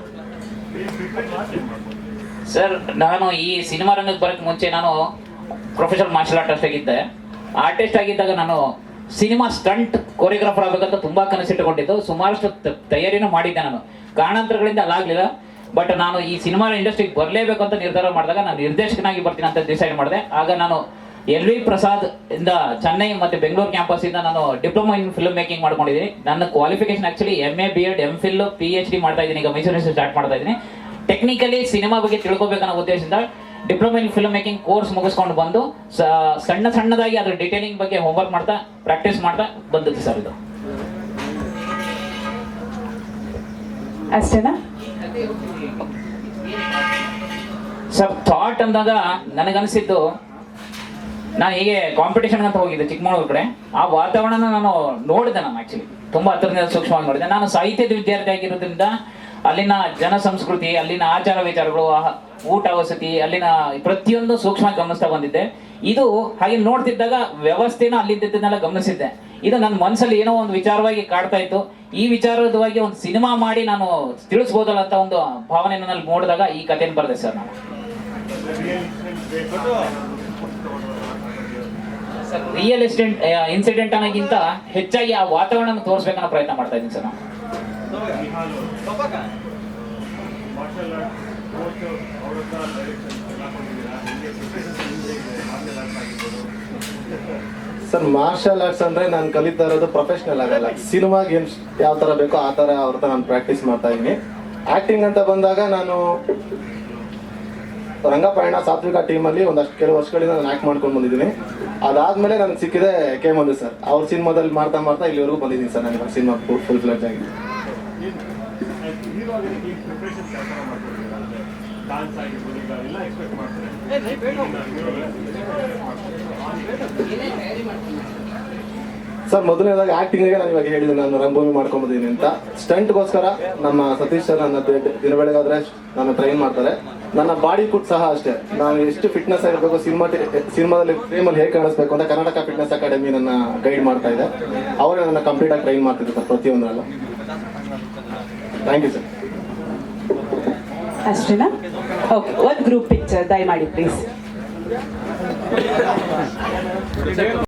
ಸರ್, ನಾನು ಈ ಸಿನಿಮಾ ರಂಗಕ್ಕೆ ಮುಂಚೆ ನಾನು ಪ್ರೊಫೆಷನಲ್ ಮಾರ್ಷಲ್ ಆರ್ಟಿಸ್ಟ್ ಆಗಿದ್ದೆ. ಆರ್ಟಿಸ್ಟ್ ಆಗಿದ್ದಾಗ ನಾನು ಸಿನಿಮಾ ಸ್ಟಂಟ್ ಕೊರಿಯೋಗ್ರಾಫರ್ ಆಗಬೇಕಂತ ತುಂಬಾ ಕನಸಿಟ್ಟುಕೊಂಡಿದ್ದು. ಸುಮಾರಷ್ಟು ತಯಾರಿನೂ ಮಾಡಿದ್ದೆ ನಾನು. ಕಾರಣಾಂತರಗಳಿಂದ ಅಲ್ಲಾಗ್ಲಿಲ್ಲ ಬಟ್ ನಾನು ಈ ಸಿನಿಮಾ ಇಂಡಸ್ಟ್ರಿಗೆ ಬರಲೇಬೇಕು ಅಂತ ನಿರ್ಧಾರ ಮಾಡಿದಾಗ ನಾನು ನಿರ್ದೇಶಕನಾಗಿ ಬರ್ತೀನಿ ಅಂತ ಡಿಸೈಡ್ ಮಾಡಿದೆ. ಆಗ ನಾನು ಎಲ್ ವಿ ಪ್ರಸಾದ್ ಇಂದ ಚೆನ್ನೈ ಮತ್ತೆ ಬೆಂಗಳೂರು ಕ್ಯಾಂಪಸ್ ಇಂದ ನಾನು ಡಿಪ್ಲೊಮಾ ಇನ್ ಫಿಲ್ಮ್ ಮೇಕಿಂಗ್ ಮಾಡ್ಕೊಂಡಿದ್ದೀನಿ. ನನ್ನ qualification actually M A B Ed M Phil P H D ಮಾಡ್ತಾ ಇದ್ದೀನಿ. ಈಗ ಮೈಸೂರಿನಲ್ಲಿ ಸ್ಟಾರ್ಟ್ ಮಾಡ್ತಾ ಇದ್ದೀನಿ. ಟೆಕ್ನಿಕಲಿ ಸಿನಿಮಾ ಬಗ್ಗೆ ತಿಳ್ಕೊಬೇಕನ್ನೋ ಉದ್ದೇಶದಿಂದ diploma in film making course ಮುಗಿಸ್ಕೊಂಡು ಬಂದು ಸಣ್ಣ ಸಣ್ಣದಾಗಿ ಅದ್ರ ಡಿಟೇಲಿಂಗ್ ಬಗ್ಗೆ ಹೋಮ್ವರ್ಕ್ ಮಾಡ್ತಾ ಪ್ರಾಕ್ಟೀಸ್ ಮಾಡ್ತಾ ಬಂದಿದ್ದು ಸರ್ ಇದು. ಅಷ್ಟೇನಾ? ಸರ್ ಥಾಟ್ ಅಂದಾಗ ನನಗನ್ಸಿದ್ದು ನಾನು ಹೀಗೆ ಕಾಂಪಿಟೇಷನ್ ಅಂತ ಹೋಗಿದ್ದೆ ಚಿಕ್ಕಮಗಳೂರು ಕಡೆ. ಆ ವಾತಾವರಣನ ನಾನು ನೋಡಿದೆ ನಾನು ಆಕ್ಚುಲಿ ತುಂಬಾ ಹತ್ತಿರದಿಂದ ಸೂಕ್ಷ್ಮವಾಗಿ ನೋಡಿದೆ. ನಾನು ಸಾಹಿತ್ಯದ ವಿದ್ಯಾರ್ಥಿ ಆಗಿರೋದ್ರಿಂದ ಅಲ್ಲಿನ ಜನ ಸಂಸ್ಕೃತಿ ಅಲ್ಲಿನ ಆಚಾರ ವಿಚಾರಗಳು ಊಟ ವಸತಿ, ಅಲ್ಲಿನ ಪ್ರತಿಯೊಂದು ಸೂಕ್ಷ್ಮ ಗಮನಿಸ್ತಾ ಬಂದಿದ್ದೆ. ಇದು ಹಾಗೆ ನೋಡ್ತಿದ್ದಾಗ ವ್ಯವಸ್ಥೆನ ಅಲ್ಲಿದ್ದನ್ನೆಲ್ಲ ಗಮನಿಸಿದ್ದೆ. ಇದು ನನ್ನ ಮನಸ್ಸಲ್ಲಿ ಏನೋ ಒಂದು ವಿಚಾರವಾಗಿ ಕಾಡ್ತಾ ಇತ್ತು. ಈ ವಿಚಾರದವಾಗಿ ಒಂದು ಸಿನಿಮಾ ಮಾಡಿ ನಾನು ತಿಳಿಸ್ಬೋದಲ್ಲ ಅಂತ ಒಂದು ಭಾವನೆ ನನ್ನಲ್ಲಿ ನೋಡಿದಾಗ ಈ ಕಥೆನ ಬರೆದೆ ಸರ್ ನಾನು. ರಿಯಲ್ ಎಸ್ಟೇಟ್ ಇನ್ಸಿಡೆಂಟ್ ಅನ್ನೋಕ್ಕಿಂತ ಹೆಚ್ಚಾಗಿ ಆ ವಾತಾವರಣ ತೋರಿಸ್ಬೇಕನ್ನೋ ಪ್ರಯತ್ನ ಮಾಡ್ತಾ ಇದ್ದೀನಿ ಸರ್ ನಾವು ಸರ್ ಮಾರ್ಷಲ್ ಆರ್ಟ್ಸ್ ಅಂದ್ರೆ ನಾನು ಕಲಿತಾ ಇರೋದು ಪ್ರೊಫೆಷನಲ್ ಆಗಲ್ಲ. ಸಿನಿಮಾ ಗೇಮ್ಸ್ ಯಾವ ತರ ಬೇಕೋ ಆ ತರ ಅವ್ರ ನಾನು ಪ್ರಾಕ್ಟೀಸ್ ಮಾಡ್ತಾ ಇದ್ದೀನಿ. ಆಕ್ಟಿಂಗ್ ಅಂತ ಬಂದಾಗ ನಾನು ರಂಗಪಯಣ ಸಾತ್ವಿಕ ಟೀಮಲ್ಲಿ ಒಂದಷ್ಟು ಕೆಲವು ವರ್ಷಗಳಿಂದ ನಾನು ಆ್ಯಕ್ಟ್ ಮಾಡ್ಕೊಂಡು ಬಂದಿದ್ದೀನಿ. ಅದಾದ್ಮೇಲೆ ನನಗೆ ಸಿಕ್ಕಿದೆ ಕೆ ಮಂದು ಸರ್ ಅವ್ರ ಸಿನಿಮಾದಲ್ಲಿ ಮಾಡ್ತಾ ಮಾಡ್ತಾ ಇಲ್ಲಿವರೆಗೂ ಬಂದಿದ್ದೀನಿ ಸರ್ ನನಗೆ ಸಿನಿಮಾ ಫುಲ್ ಫ್ಲೆಜ್ ಆಗಿ. ಸರ್ ಮೊದಲನೇದಾಗಿ ಆಕ್ಟಿಂಗ್ಗೆ ನಾನು ಇವಾಗ ಹೇಳಿದೆ ನಾನು ರಂಗಭೂಮಿ ಮಾಡ್ಕೊಂಬಿದ್ದೀನಿ ಅಂತ. ಸ್ಟಂಟ್ಗೋಸ್ಕರ ನಮ್ಮ ಸತೀಶ್ ಸರ್ ನನ್ನ ದಿನ ಬೆಳಗಾದ್ರೆ ನಾನು ಟ್ರೈನ್ ಮಾಡ್ತಾರೆ. ನನ್ನ ಬಾಡಿ ಕೂಡ ಸಹ ಅಷ್ಟೇ. ನಾನು ಎಷ್ಟು ಫಿಟ್ನೆಸ್ ಆಗಿರ್ಬೇಕು, ಸಿನಿಮಾ ಸಿನಿಮಾದಲ್ಲಿ ಫ್ರೇಮಲ್ಲಿ ಹೇಗೆ ಕಾಣಿಸ್ಬೇಕು ಅಂತ ಕರ್ನಾಟಕ ಫಿಟ್ನೆಸ್ ಅಕಾಡೆಮಿ ನನ್ನ ಗೈಡ್ ಮಾಡ್ತಾ ಇದೆ. ಅವರೇ ನನ್ನ ಕಂಪ್ಲೀಟ್ ಆಗಿ ಟ್ರೈನ್ ಮಾಡ್ತಿದ್ರು ಸರ್ ಪ್ರತಿಯೊಂದರಲ್ಲೂ. ಥ್ಯಾಂಕ್ ಯು ಸರ್ ಅಷ್ಟೇನಾ? ಓಕೆ ಒಂದು ಗ್ರೂಪ್ ಪಿಕ್ಚರ್ ದಯಮಾಡಿ ಪ್ಲೀಸ್